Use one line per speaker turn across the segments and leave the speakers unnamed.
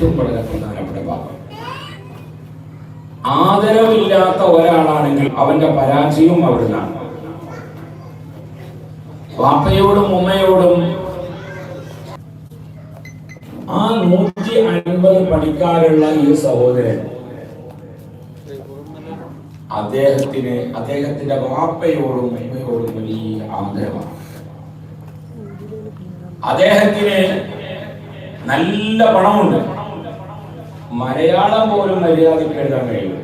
ഏറ്റവും വളരെ പ്രധാനപ്പെട്ട ഭാഗം. ആദരവില്ലാത്ത ഒരാളാണെങ്കിൽ അവന്റെ പരാജയവും അവിടുന്നാണ്. വാപ്പയോടും ഉമ്മയോടും ആ നൂറ്റി അൻപത് പണിക്കാരുള്ള ഈ സഹോദരൻ അദ്ദേഹത്തിന് അദ്ദേഹത്തിന്റെ വാപ്പയോടും ഉമ്മയോടും വലിയ ആദരവാണ്. അദ്ദേഹത്തിന് നല്ല പണമുണ്ട്. മലയാളം പോലും മര്യാദയ്ക്ക് എഴുതാൻ കഴിയും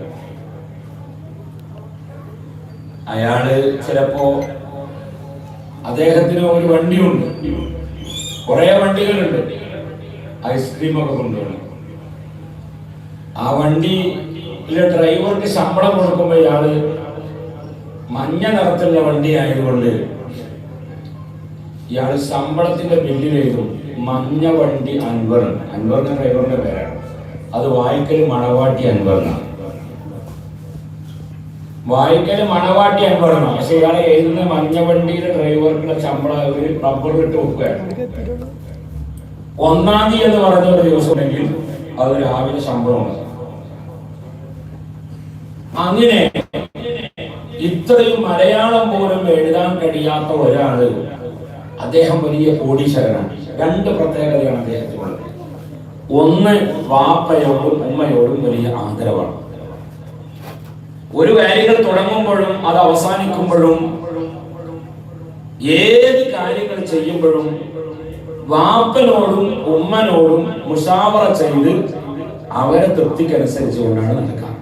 അയാൾ ചിലപ്പോ അദ്ദേഹത്തിന് ഒരു വണ്ടിയുണ്ട്. കുറെ വണ്ടികളുണ്ട്. ഐസ്ക്രീം ഒക്കെ കൊണ്ടുപോകണം ആ വണ്ടിയിലെ ഡ്രൈവർക്ക് ശമ്പളം കൊടുക്കുമ്പോൾ ഇയാൾ മഞ്ഞ നിറത്തിലുള്ള വണ്ടി ആയതുകൊണ്ട് ഇയാൾ ശമ്പളത്തിന്റെ ബില്ലിൽ എഴുതും. മഞ്ഞ വണ്ടി അൻവർ അൻവർ ഡ്രൈവറിന്റെ പേരാണ്. അത് വായിക്കൽ മണവാട്ടി അൻവർ എന്നാണ് വായിക്കൽ മണവാട്ടി അൻവർ പക്ഷെ ഇയാളെ എഴുതുന്ന മഞ്ഞ വണ്ടിയിലെ ഡ്രൈവർക്കുള്ള ശമ്പളം ഒരു റബ്ബർ ഇട്ട് വെക്കുകയാണ്. ഒന്നാം തീയതി എന്ന് പറഞ്ഞ ഒരു ദിവസം ഉണ്ടെങ്കിൽ അത് രാവിലെ ശമ്പളമാണ് അങ്ങനെ ഇത്രയും മലയാളം പോലും എഴുതാൻ കഴിയാത്ത ഒരാൾ അദ്ദേഹം വലിയ കോടീശ്വരനാണ്. രണ്ട് പ്രത്യേകതയാണ് അദ്ദേഹത്തിനുള്ളത് ഒന്ന് വാപ്പയോടും ഉമ്മയോടും വലിയ ആദരവാണ്. ഒരു കാര്യങ്ങൾ തുടങ്ങുമ്പോഴും അത് അവസാനിക്കുമ്പോഴും ഏത് കാര്യങ്ങൾ ചെയ്യുമ്പോഴും വാപ്പനോടും ഉമ്മനോടും മുഷാവറ ചെയ്ത് അവരെ തൃപ്തിക്കനുസരിച്ച് കൊണ്ടാണ് നടക്കുക.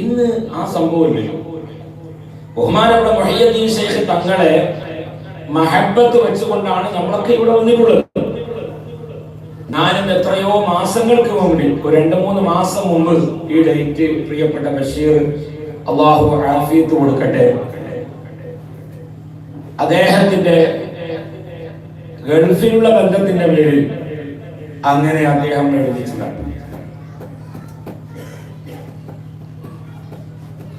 ഇന്ന് ആ സംഭവമില്ലല്ലോ ബഹുമാനപ്പെട്ട മൊഹയ്യദ്ദീൻ ശേഖ് തങ്ങളെ മഹബത്ത് വെച്ചുകൊണ്ടാണ് നമ്മളൊക്കെ ഇവിടെ വന്നിട്ടുള്ളത്. ഞാനും എത്രയോ മാസങ്ങൾക്ക് മുമ്പിൽ ഒരു രണ്ട് മൂന്ന് മാസം മുമ്പ് ഈ ഡേറ്റ് പ്രിയപ്പെട്ട ബഷീർ അള്ളാഹു ആഫീത്ത് കൊടുക്കട്ടെ. അദ്ദേഹത്തിന്റെ ഗൾഫിലുള്ള ബന്ധത്തിന്റെ പേരിൽ അങ്ങനെ അദ്ദേഹം എഴുതിച്ചതാണ്.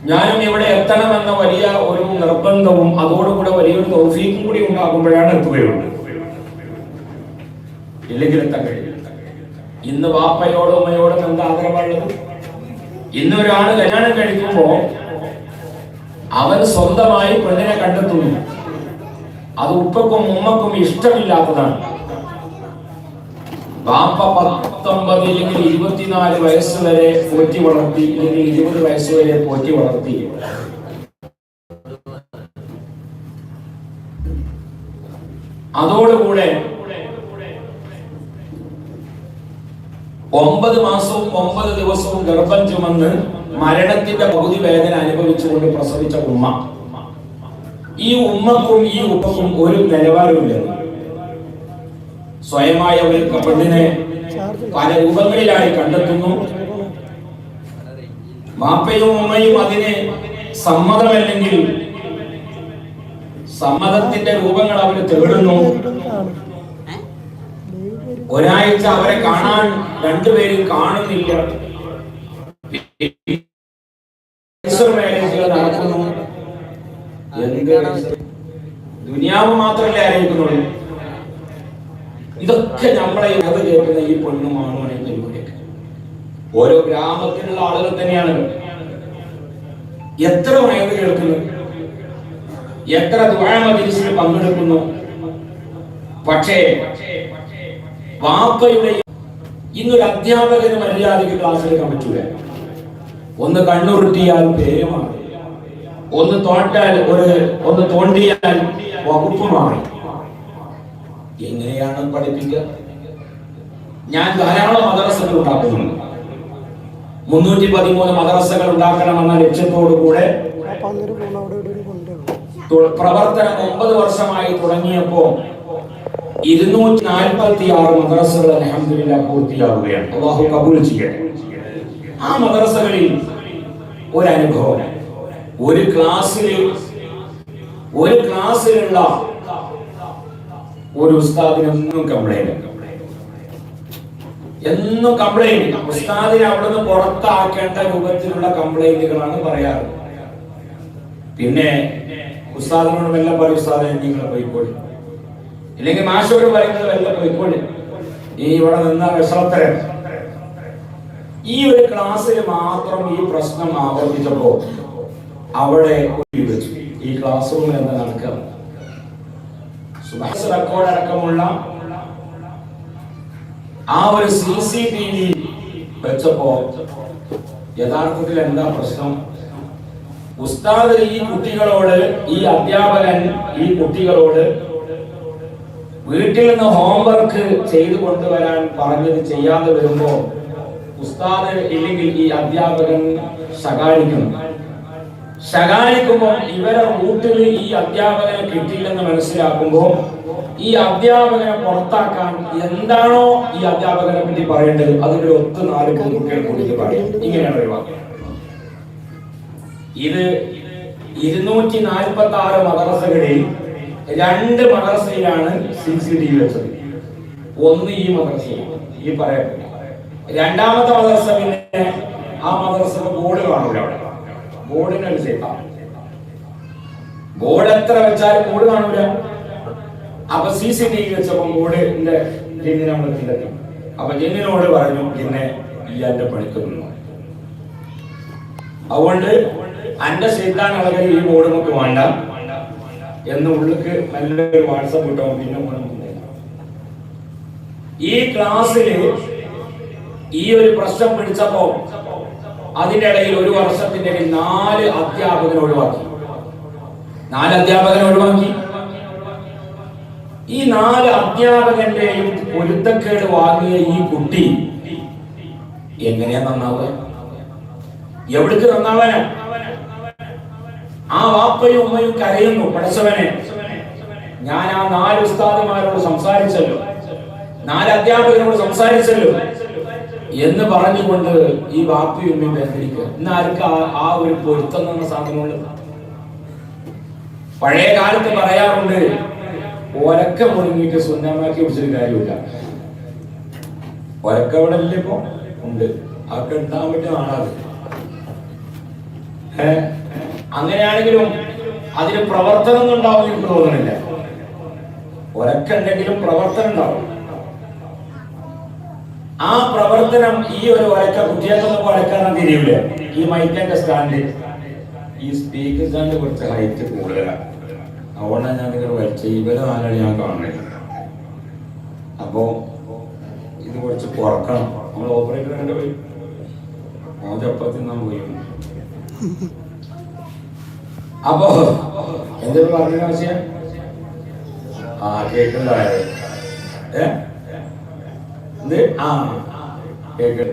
ഞാനും ഇവിടെ എത്തണമെന്ന വലിയ ഒരു നിർബന്ധവും അതോടുകൂടെ വലിയൊരു തൗഫീക്കും കൂടി ഉണ്ടാകുമ്പോഴാണ് എത്തുകയുള്ളൂ. എത്താൻ കഴിയില്ല. ഇന്ന് വാപ്പയോടും ഉമ്മയോടും എന്താ ആഗ്രഹമുള്ളത് ഇന്ന് ഒരാൾ കല്യാണം കഴിക്കുമ്പോ അവൻ സ്വന്തമായി പെണ്ണിനെ കണ്ടെത്തുന്നു. അത് ഉപ്പക്കും ഉമ്മക്കും ഇഷ്ടമില്ലാത്തതാണ്. വാപ്പ പത്തൊമ്പത് ഇല്ലെങ്കിൽ ഇരുപത്തിനാല് വയസ്സ് വരെ പോറ്റി വളർത്തി ഇല്ലെങ്കിൽ ഇരുപത് വയസ്സ് വരെ പോറ്റി വളർത്തി. അതോടുകൂടെ ഒമ്പത് മാസവും ഒമ്പത് ദിവസവും ഗർഭം ചുമന്ന് മരണത്തിന്റെ പകുതി വേദന അനുഭവിച്ചുകൊണ്ട് പ്രസവിച്ച ഉമ്മ. ഈ ഉമ്മക്കും ഈ ഉപ്പക്കും ഒരു നിലവാരമില്ല സ്വയമായ ഒരു പെണ്ണിനെ പല രൂപങ്ങളിലായി കണ്ടെത്തുന്നു. മാപ്പയും ഉമ്മയും അതിന് സമ്മതമല്ലെങ്കിൽ സമ്മതത്തിന്റെ രൂപങ്ങൾ അവർ തേടുന്നു. ഒരാഴ്ച അവരെ കാണാൻ രണ്ടുപേരും കാണുന്നില്ല. നടക്കുന്നു. ദുനിയാവ് മാത്രമല്ലേ അറിയിക്കുന്നുള്ളൂ ഇതൊക്കെ നമ്മളെ ഇടത് കേൾക്കുന്ന ഈ പെണ്ണുമാണ് ഓരോ ഗ്രാമത്തിലുള്ള ആളുകൾ തന്നെയാണ്. എത്ര മയത് കേൾക്കുന്നു? എത്ര ദ്വാമതിരിച്ചിൽ പങ്കെടുക്കുന്നു? പക്ഷേ വാപ്പയുടെ ഇന്നൊരു അധ്യാപകന് മര്യാദയ്ക്ക് ക്ലാസ് എടുക്കാൻ പറ്റൂല. ഒന്ന് കണ്ണുരുട്ടിയാൽ പേര് മാറി. ഒന്ന് തോട്ടാൽ ഒരു ഒന്ന് തോണ്ടിയാൽ വകുപ്പ് മാറി. എങ്ങനെയാണ് പഠിപ്പിക്കുക? ഞാൻ ധാരാളം മദ്രസകൾ ഉണ്ടാക്കുന്നുണ്ട്. മുന്നൂറ്റി പതിമൂന്ന് മദ്രസകൾ ഉണ്ടാക്കണമെന്ന ലക്ഷ്യത്തോടു കൂടെ പ്രവർത്തനം ഒമ്പത് വർഷമായി തുടങ്ങിയപ്പോ ഇരുന്നൂറ്റി നാൽപ്പത്തി ആറ് മദ്രസകൾ അലഹമില്ല പൂർത്തിയാവുകയാണ്. അള്ളാഹു കബൂൽ ചെയ്യട്ടെ. ആ മദ്രസകളിൽ ഒരു അനുഭവം ഒരു ക്ലാസ്സിൽ ഒരു ക്ലാസ്സിലുള്ള ഒരു ഉസ്താദിനൊന്നും കംപ്ലൈന്റ് എന്നും കംപ്ലൈന്റ് ഉസ്താദിനെ അവിടുന്ന് പുറത്താക്കേണ്ട രൂപത്തിലുള്ള കംപ്ലൈന്റുകളാണ് പറയാറ്. പിന്നെ ഉസ്താദിനോട് എല്ലാം പറയും ഉസ്താദിനെ പോയിക്കോളി. ഇല്ലെങ്കിൽ മാഷോട് പറയുന്നത് വല്ല ഇപ്പോഴും ഈ ഇവിടെ നിന്ന വിശ്രത്തരൻ ഈ ഒരു ക്ലാസ്സിൽ മാത്രം ഈ പ്രശ്നം ആവർത്തിച്ചപ്പോ അവിടെ ഈ ക്ലാസ് റൂമിൽ എന്താ നടക്കുക? സുഭാഷ് റെക്കോർഡ് അടക്കമുള്ള ആ ഒരു സി സി ടി വി വെച്ചപ്പോ യഥാർത്ഥത്തിൽ എന്താ പ്രശ്നം? ഉസ്താദ് ഈ കുട്ടികളോട് ഈ അധ്യാപകൻ ഈ കുട്ടികളോട് വീട്ടിൽ നിന്ന് ഹോംവർക്ക് ചെയ്തു കൊണ്ടുവരാൻ പറഞ്ഞത് ചെയ്യാതെ വരുമ്പോ ഉസ്താദ് ഇല്ലെങ്കിൽ ഈ അധ്യാപകൻ ശകാരിക്കും ശകാരിക്കുമ്പോൾ ഇവരെ വീട്ടിൽ ഈ അധ്യാപകനെ കിട്ടിയില്ലെന്ന് മനസ്സിലാക്കുമ്പോൾ ഈ അധ്യാപകനെ പുറത്താക്കാൻ എന്താണോ ഈ അധ്യാപകനെ പറ്റി പറയേണ്ടത് അതിന്റെ ഒത്തു നാല് കുട്ടികൾ കൂടി പറയാം. ഇങ്ങനെയാണ് ഒരു വാക്യം ഇത് ഇരുന്നൂറ്റി നാൽപ്പത്തി ആറ് മദ്രസകളിൽ രണ്ട് മദ്രസയിലാണ് സി സി ടി വി വെച്ചത്. ഒന്ന് ഈ മദ്രസയിൽ ഈ പറയപ്പെട്ട രണ്ടാമത്തെ മദ്രസ പിന്നെ ആ മദ്രസക്ക് ബോർഡ് കാണൂല അവിടെ. ബോർഡിനൊരു സേഫാണ് ബോർഡ് എത്ര വെച്ചാലും ബോർഡ് കാണൂല. അപ്പൊ സി സി ടി വി വെച്ചപ്പോ ബോർഡിന്റെ ജിന്നിനെ നമ്മൾ കണ്ടെത്തി. അപ്പൊ ജിന്നിനോട് പറഞ്ഞു പിന്നെ ഇയാന്റെ പണിക്ക് നിന്നു അതുകൊണ്ട് അന്റെ ശൈത്താൻ ഈ ബോർഡ് നമുക്ക് വേണ്ട. എന്ന് ഉള്ളിക്ക് നല്ലൊരു വാട്സപ്പ് കിട്ടും പിന്നെ ഈ ക്ലാസ്സിൽ ഈ ഒരു പ്രശ്നം പിടിച്ചപ്പോ അതിന്റെ ഇടയിൽ ഒരു വർഷത്തിന്റെ നാല് അധ്യാപകനെ ഒഴിവാക്കി. നാല് അധ്യാപകനെ ഒഴിവാക്കി. ഈ നാല് അധ്യാപകന്റെയും പൊരുത്തക്കേട് വാങ്ങിയ ഈ കുട്ടി എങ്ങനെയാ നന്നാവുക? എവിടേക്ക് നന്നാവാനാ? ആ വാപ്പയും ഉമ്മയും കരയുന്നു. പഠിച്ചവനെ. ഞാൻ ആ നാല് ഉസ്താദിമാരോട് സംസാരിച്ചല്ലോ. നാല് അധ്യാപകരോട് സംസാരിച്ചല്ലോ. എന്ന് പറഞ്ഞുകൊണ്ട് ഈ വാപ്പയും ഉമ്മയും വേദനിക്കുക ഇന്ന് ആർക്ക് ആ- ആ ഒരു പൊരുത്തം എന്ന സാധനമുണ്ട്? പഴയ കാലത്ത് പറയാറുണ്ട് ഒരക്ക മുടങ്ങിയിട്ട് സുന്നമാക്കി പിടിച്ചൊരു കാര്യമില്ല. ഒരക്ക ഇവിടെ ഇല്ല ഇപ്പൊ. ഉണ്ട്. അതൊക്കെ ഉണ്ടാകാൻ പറ്റിയ ആളാണ്? അങ്ങനെയാണെങ്കിലും അതിന് പ്രവർത്തനം ഉണ്ടാവും എനിക്ക് തോന്നുന്നില്ല. ഒരക്കുണ്ടെങ്കിലും പ്രവർത്തനം ഉണ്ടാവും ആ പ്രവർത്തനം ഈ ഒരു ഒരക്ക കുട്ടികൾക്കൊന്നും ഒരക്കാൻ തിരിയില്ല ഈ മൈക്കിന്റെ സ്റ്റാൻഡ് ഈ സ്പീക്കർ സ്റ്റാൻഡ് കുറച്ച് ഹൈറ്റ് കൂടുതലാണ് അതുകൊണ്ടാണ് ഞാൻ നിങ്ങൾ വലിച്ച ഇവരെ ആരാണ് ഞാൻ കാണുന്നത് അപ്പോ ഇത് കുറച്ച് കുറക്കണം. നമ്മൾ ഓപ്പറേറ്റർ കണ്ടുപോയി പോയി. മോൻ ചപ്പാത്തി നാം പോയി. അപ്പോ എന്തൊരു പറഞ്ഞ ആവശ്യം? ആ കേൾക്കുന്നതായത്. ഏ? ആ കേക്ക്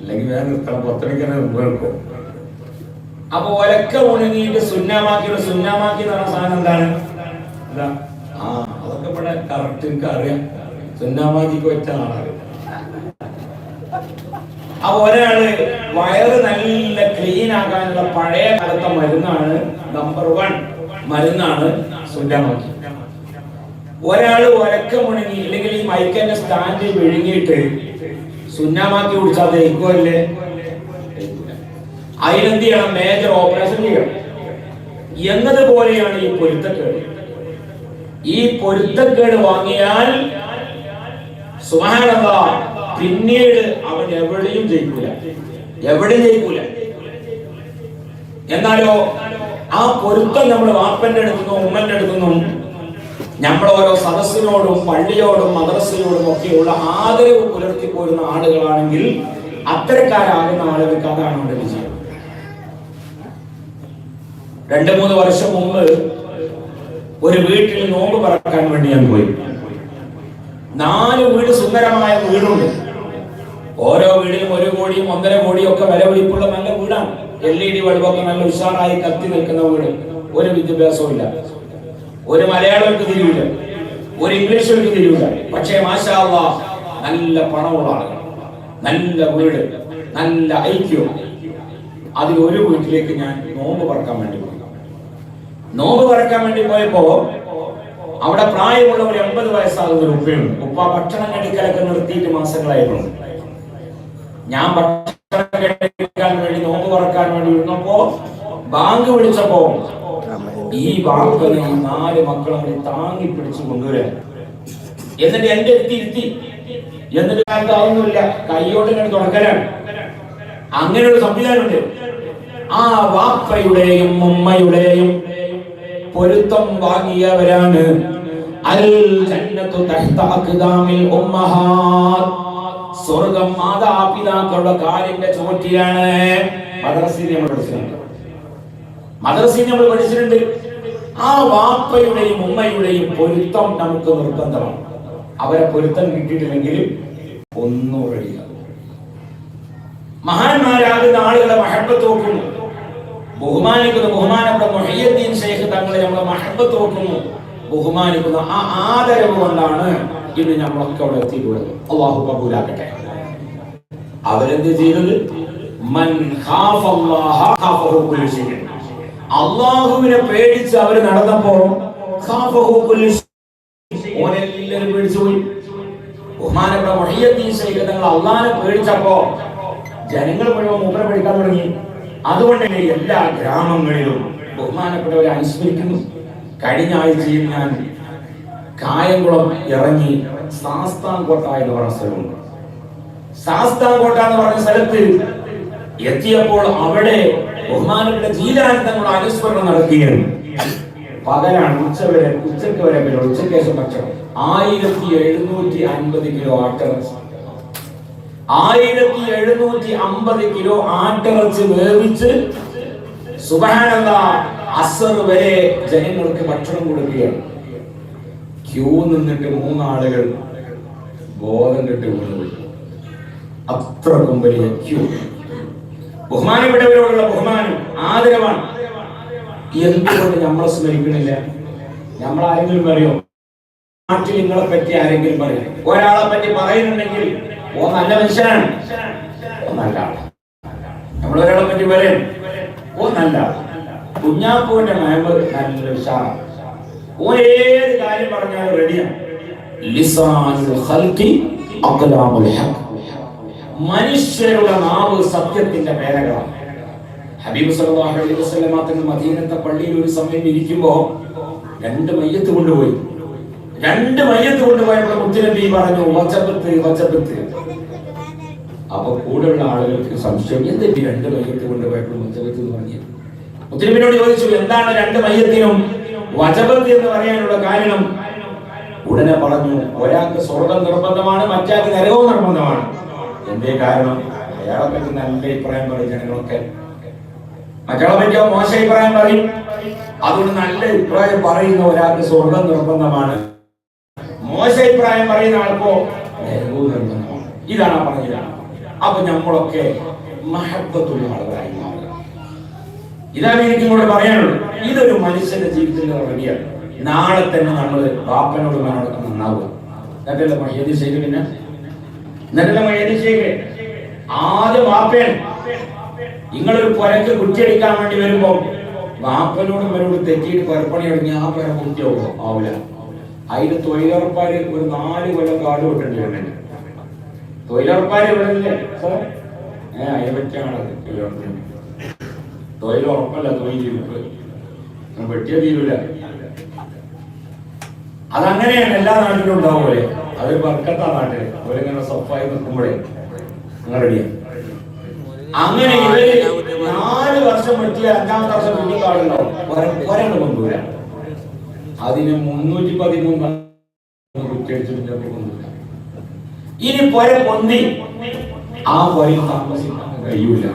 അല്ലെങ്കിൽ വേറെ നിർത്തണം പത്തണിക്കന്നെ കേൾക്കും. അപ്പൊ ഒലക്ക ഉണങ്ങിയിട്ട് സുന്നാമാക്കിയുടെ സുന്നാമാക്കി എന്ന് പറഞ്ഞ സാധനം എന്താണ്? എന്താ? ആ അതൊക്കെ ഇവിടെ കറക്റ്റ് എനിക്ക് അറിയാം സുന്നാമാക്കിക്ക് വെച്ച ആളാണ്. അപ്പൊ ഒരാൾ വയറ് നല്ല ക്ലീൻ ആകാനുള്ള പഴയ കാലത്തെ മരുന്നാണ് നമ്പർ വൺ മരുന്നാണ് സുന്ദരമാക്കി ഒരാൾ ഒരക്ക മുണങ്ങി ഇല്ലെങ്കിൽ ഈ മൈക്കന്റെ സ്റ്റാൻഡിൽ വിഴുങ്ങിയിട്ട് സുന്നാമാക്കി കുടിച്ചാൽ ദഹിക്കുമല്ലേ അതിനെന്ത് ചെയ്യണം മേജർ ഓപ്പറേഷൻ ചെയ്യണം. എന്നതുപോലെയാണ് ഈ പൊരുത്തക്കേട്. ഈ പൊരുത്തക്കേട് വാങ്ങിയാൽ സുഹാനന്ദ പിന്നീട് അവൻ എവിടെയും ജയിക്കൂല. എവിടെ ജയിക്കൂല? എന്നാലോ ആ പൊരുത്തം നമ്മൾ വാപ്പന്റെ അടുത്തുനിന്നും ഉമ്മന്റെ അടുത്തുനിന്നും നമ്മൾ ഓരോ സദസ്സിനോടും പള്ളിയോടും മദ്രസയോടും ഒക്കെയുള്ള ആദരവ് പുലർത്തി പോരുന്ന ആളുകളാണെങ്കിൽ അത്തരക്കാരാകുന്ന ആളുകൾക്ക് അതാണ് അവിടെ വിജയം. രണ്ടു മൂന്ന് വർഷം മുമ്പ് ഒരു വീട്ടിൽ നോമ്പ് പറക്കാൻ വേണ്ടി ഞാൻ പോയി. നാല് വീട് സുന്ദരമായ വീടുണ്ട്. ഓരോ വീടിനും ഒരു കോടിയും ഒന്നര കോടിയും ഒക്കെ വില പിടിപ്പുള്ള നല്ല വീടാണ്. എൽ ഇ ഡി ബൾബൊക്കെ നല്ല ഉഷാറായി കത്തി നിൽക്കുന്ന വീട്. ഒരു വിദ്യാഭ്യാസവും ഇല്ല. ഒരു മലയാളർക്ക് തിരിവില്ല. ഒരു ഇംഗ്ലീഷർക്ക് തിരിവില്ല. പക്ഷേ മാഷാ അള്ളാ നല്ല പണമുള്ള ആളുകൾ. നല്ല വീട് നല്ല ഐക്യം. അതിൽ ഒരു വീട്ടിലേക്ക് ഞാൻ നോമ്പ് പറക്കാൻ വേണ്ടി പോയി. നോമ്പ് പറക്കാൻ വേണ്ടി പോയപ്പോ അവിടെ പ്രായമുള്ള ഒരു എൺപത് വയസ്സാകുന്ന ഒരു ഉപ്പയുണ്ട്. ഉപ്പ ഭക്ഷണം കഴിക്കലൊക്കെ നിർത്തിയിട്ട് മാസങ്ങളായിരുന്നു ഞാൻ ഭക്ഷണം വേണ്ടി നോമ്പ് പറക്കാൻ വേണ്ടി ഇരുന്നപ്പോ ബാങ്ക് വിളിച്ചപ്പോ ഈ ബാങ്ക് നാല് മക്കളെ കൂടി താങ്ങി പിടിച്ചു കൊണ്ടുവരാൻ. എന്നിട്ട് എന്റെ അടുത്ത് ഇരുത്തി. എന്നിട്ട് കാലത്ത് അതൊന്നുമില്ല കൈയോട്ട് ഞാൻ തുടക്കലാണ് അങ്ങനെ ഒരു സംവിധാനമുണ്ട്. ആ വാപ്പയുടെയും ഉമ്മയുടെയും പൊരുത്തം വാങ്ങിയവരാണ്. അൽ ജന്നത്തു തഹ്ത അഖ്ദാമിൽ ഉമ്മഹാത്ത് സ്വർഗം മാതാപിതാക്കളുടെ കാലിന്റെ ചുവട്ടിലാണ് മദ്രസയിൽ നമ്മൾ പഠിച്ചിട്ടുണ്ട്. മദ്രസയിൽ നമ്മൾ പഠിച്ചിട്ടുണ്ട്. ആ വാപ്പയുടെയും ഉമ്മയുടെയും പൊരുത്തം നമുക്ക് നിർബന്ധമാണ്. അവരെ പൊരുത്തം കിട്ടിയിട്ടില്ലെങ്കിൽ ഒന്നും വഴിയ മഹാന്മാരാകുന്ന ആളുകളെ മഹബത്ത് നോക്കുന്നു. ബഹുമാനിക്കുന്ന ബഹുമാനപ്പെട്ട മൊഹയ്യദ്ദീൻ ശേഖ് തങ്ങളെ നമ്മളെ മഹബത്ത് നോക്കുന്നു. ബഹുമാനിക്കുന്ന ആ ആദരവ് കൊണ്ടാണ് ഇന്ന് നമ്മളൊക്കെ അവിടെ എത്തിയിട്ടുള്ളത്. അള്ളാഹു കബൂലാക്കട്ടെ. അവരെന്ത് ചെയ്തത്. അള്ളാഹുവിനെ പേടിച്ച് അവർ നടന്നപ്പോ ഖാഫഹു കുല്ലു ശൈഇൻ. ഓനെല്ലാവരും ബഹുമാനപ്പെട്ട പേടിച്ചപ്പോ ജനങ്ങൾ മുഴുവൻ മൂപ്പരെ പേടിക്കാൻ തുടങ്ങി. അതുകൊണ്ട് എല്ലാ ഗ്രാമങ്ങളിലും ബഹുമാനപ്പെട്ടവരെ അനുസ്മരിക്കുന്നു. കഴിഞ്ഞ ആഴ്ചയിൽ ഞാൻ കായംകുളം ഇറങ്ങി ശാസ്താംകോട്ട എന്ന് പറഞ്ഞ സ്ഥലമുണ്ട്. ശാസ്താംകോട്ട എന്ന് പറഞ്ഞ സ്ഥലത്ത് എത്തിയപ്പോൾ അവിടെ ബഹുമാനപ്പെട്ട ജീലാനന്ദങ്ങളുടെ അനുസ്മരണം നടക്കുകയാണ്. പകലാണ് ഉച്ചവരെ ഉച്ചയ്ക്ക് വരെ പിന്നെ ഉച്ചയ്ക്ക് ശേഷം ആയിരത്തി എഴുന്നൂറ്റി അൻപത് കിലോ ആട്ടിറച്ചി ആയിരത്തി എഴുന്നൂറ്റി അമ്പത് കിലോ ആട്ടിറച്ചി വേവിച്ച് സുബാനന്ദ അസർ വരെ ജനങ്ങൾക്ക് ഭക്ഷണം കൊടുക്കുകയാണ്. ക്യൂ നിന്നിട്ട് മൂന്നാളുകൾ ബോധം കെട്ട് വീണുപോയി. അത്രക്കും വലിയ ക്യൂ. ബഹുമാനപ്പെട്ടവരോടുള്ള ബഹുമാനം ആദരവാണ്. എന്തുകൊണ്ട് നമ്മളെ സ്മരിക്കണില്ല നമ്മൾ ആരെങ്കിലും പറയോ? നാട്ടിൽ നിങ്ങളെ പറ്റി ആരെങ്കിലും പറയും? ഒരാളെ പറ്റി പറയുന്നുണ്ടെങ്കിൽ ഓ നല്ല മനുഷ്യനാണ്. ഓ നല്ല നമ്മളൊരാളെ പറ്റി പറയും. ഓ നല്ല ആൾ കുഞ്ഞാപ്പൂവിന്റെ മേമ്പ് നല്ല ഉഷാറാണ് ഓ ഏത് കാര്യം പറഞ്ഞാലും റെഡിയാണ് മനുഷ്യരുടെ നാവ് സത്യത്തിന്റെ പേരകളാണ്. ഹബീബ് സല്ലല്ലാഹു അലൈഹി വസല്ലമ തങ്ങൾ മദീനത്തെ പള്ളിയിൽ ഒരു സമയം ഇരിക്കുമ്പോൾ രണ്ട് മയ്യത്ത് കൊണ്ടുപോയി. രണ്ട് മയ്യത്ത് കൊണ്ടുപോയപ്പോൾ മുത്തുനബി പറഞ്ഞു വച്ചപ്പത്ത് വച്ചപ്പത്ത് അപ്പൊ കൂടെയുള്ള ആളുകൾക്ക് സംശയം എന്തെങ്കിലും രണ്ട് മയ്യത്ത് കൊണ്ടുപോയപ്പോൾ വച്ചപ്പത്ത് എന്ന് പറഞ്ഞു? മുത്തുനബിനോട് ചോദിച്ചു എന്താണ് രണ്ട് മയ്യത്തിനും വചപത് എന്ന് പറയാനുള്ള കാരണം? ഉടനെ പറഞ്ഞു ഒരാൾക്ക് സ്വർഗം നിർബന്ധമാണ് മറ്റാൾക്ക് നരകവും നിർബന്ധമാണ്. എന്തേ കാരണം? അയാളെ പറ്റി നല്ല അഭിപ്രായം പറയും ജനങ്ങളൊക്കെ. മറ്റാളെ പറ്റിയോ മോശം അഭിപ്രായം പറയും. അതുകൊണ്ട് നല്ല അഭിപ്രായം പറയുന്ന ഒരാൾക്ക് സ്വർഗം നിർബന്ധമാണ്. മോശ അഭിപ്രായം പറയുന്ന ആൾക്കോ നരകവും നിർബന്ധമാണ്. ഇതാണ് പറഞ്ഞതാണ് പറഞ്ഞത്. അപ്പൊ നമ്മളൊക്കെ മഹത്വത്തുള്ള ആളുകളായി മാറുക ഇതാണ് എനിക്ക് ഇങ്ങോട്ട് പറയാനുള്ളത്. ഇതൊരു മനുഷ്യന്റെ ജീവിതത്തിൽ റെഡിയാണ് നാളെ തന്നെ നമ്മൾ ബാപ്പനോട് മനോടൊക്കെ നന്നാവുക. എന്നിട്ടല്ല മഹ്യതി ശേഖ പിന്നെ? എന്നിട്ടല്ല മഹ്യതി ശേഖ ആദ്യം ബാപ്പൻ. നിങ്ങളൊരു പുരക്ക് കുറ്റിയടിക്കാൻ വേണ്ടി വരുമ്പോ ബാപ്പനോട് ഇവരോട് തെറ്റിയിട്ട് പുരപ്പണി തുടങ്ങി ആ പുര കുറ്റിയാവോ ആവില്ല. അതിന് തൊഴിലുറപ്പാര് ഒരു നാല് കൊല്ലം കാട് വിട്ടിട്ടുണ്ട് തൊഴിലുറപ്പാര് ഇവിടെ ഇല്ലേ? അതിനെ ഏ അതിനെ പറ്റിയാണത് ഉറപ്പല്ല തൊഴിലുറപ്പല്ല തൊഴിലിരിപ്പ് വെട്ടിയ തീരൂല. അതങ്ങനെയാണ് എല്ലാ നാട്ടിലും ഉണ്ടാവും പോലെ. അതൊരു വർക്കത്താ നാട്ടിൽ. അവരിങ്ങനെ സഫായി നിൽക്കുമ്പോഴേ അങ്ങനെ റെഡിയാണ് അങ്ങനെ നാല് വർഷം വെട്ടിയ അഞ്ചാമത്തെ വർഷം പിന്നെ കാടുണ്ടാവും. ഒരാണ് കൊണ്ടുവര അതിന് മുന്നൂറ്റി പതിമൂന്ന് കുറ്റിയടിച്ചിട്ട് കൊണ്ടുവരാം ഇനി പൊര പൊന്തി. ആ പൊരയിൽ താമസിക്കാൻ കഴിയൂല.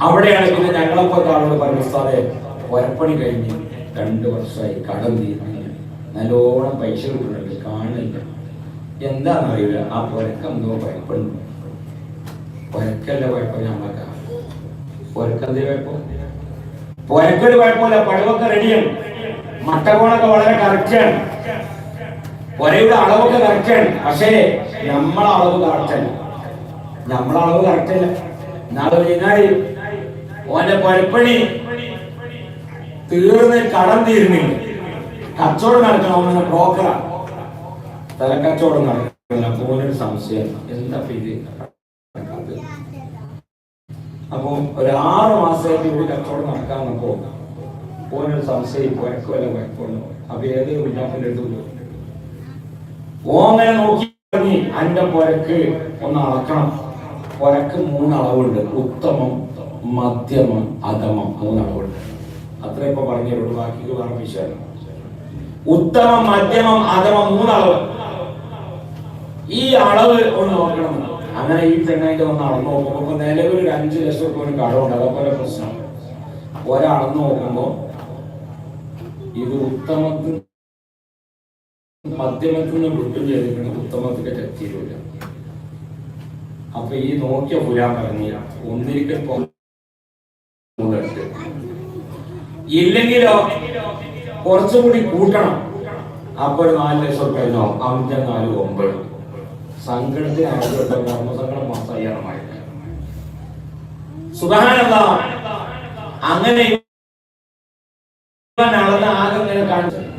അവിടെയാണ് പിന്നെ ഞങ്ങളൊക്കെ കാണുന്നത് പറഞ്ഞു ഉസ്താദെ പുരപ്പണി കഴിഞ്ഞ് രണ്ട് വർഷമായി കടം തീർന്നില്ല. നല്ലോണം പൈസ കിട്ടുന്നുണ്ട് കാണില്ല എന്താണെന്നറിയില്ല ആ പുരക്കം എന്തോ ഭയപ്പെടുന്നു. പുരക്കല്ല കുഴപ്പം ഞമ്മക്ക. പുരക്കെന്തേ കുഴപ്പം? പുരക്കൊരു കുഴപ്പമില്ല പഴവൊക്കെ റെഡിയാണ് മട്ടകോണൊക്കെ വളരെ കറക്റ്റാണ് പുരയുടെ അളവൊക്കെ കറക്റ്റാണ് പക്ഷേ നമ്മളെ അളവ് കറക്റ്റല്ല നമ്മളെ അളവ് കറക്റ്റല്ല നാളെ കഴിഞ്ഞാൽ ഓന്റെ പുരപ്പണി തീർന്ന് കടം തീരുന്നില്ല. കച്ചവടം നടക്കണം അവനെ ബ്രോക്കറാ തലക്കച്ചവടം നടക്കണം അപ്പൊ സംശയം. എന്താ ഇത്? അപ്പൊ ഒരു ആറ് മാസമായിട്ട് ഇവിടെ കച്ചവടം നടക്കാൻ നോക്കോ ഓനൊരു സംശയം കുഴക്കമല്ല കുഴപ്പമുണ്ടോ അപ്പൊ ഏത് വിജ്ഞാപനം എടുത്തു ഓ അങ്ങനെ നോക്കി അന്റെ പുരക്ക് ഒന്ന് അളക്കണം. പുരക്ക് മൂന്ന് അളവുണ്ട്. ഉത്തമം മധ്യമം അധമം അതാണ് അളവുണ്ട് അത്ര ഇപ്പൊ പറഞ്ഞുള്ളൂ ബാക്കി വിഷയം ഉത്തമം മധ്യമം അധമം മൂന്നളവ്. ഈ അളവ് ഒന്ന് നോക്കണം അങ്ങനെ ഈ തെങ്ങായിട്ട് ഒന്ന് അളന്ന് നോക്കുമ്പോ നിലവിൽ ഒരു അഞ്ച് ലക്ഷം രൂപ ഒരു കടമുണ്ട് അതേപോലെ പ്രശ്നം ഒരളന്ന് നോക്കുമ്പോ ഇത് ഉത്തമത്തിൽ മധ്യമത്തിൽ നിന്ന് വിട്ടു ചെയ്തിട്ടുണ്ട്. ഉത്തമത്തിന്റെ എത്തിയില്ല അപ്പൊ ഈ നോക്കിയ പുരാൻ പറഞ്ഞ ഒന്നിരിക്കൽ ഇല്ലെങ്കിലോ കുറച്ചുകൂടി കൂട്ടണം. അപ്പോൾ നാല് ലക്ഷം കഴിഞ്ഞോ? അഞ്ച് നാല് ഒമ്പത്. സങ്കടത്തിനായിട്ട് ആവശ്യപ്പെട്ട അങ്ങനെ ആകെ കാണിച്ചു.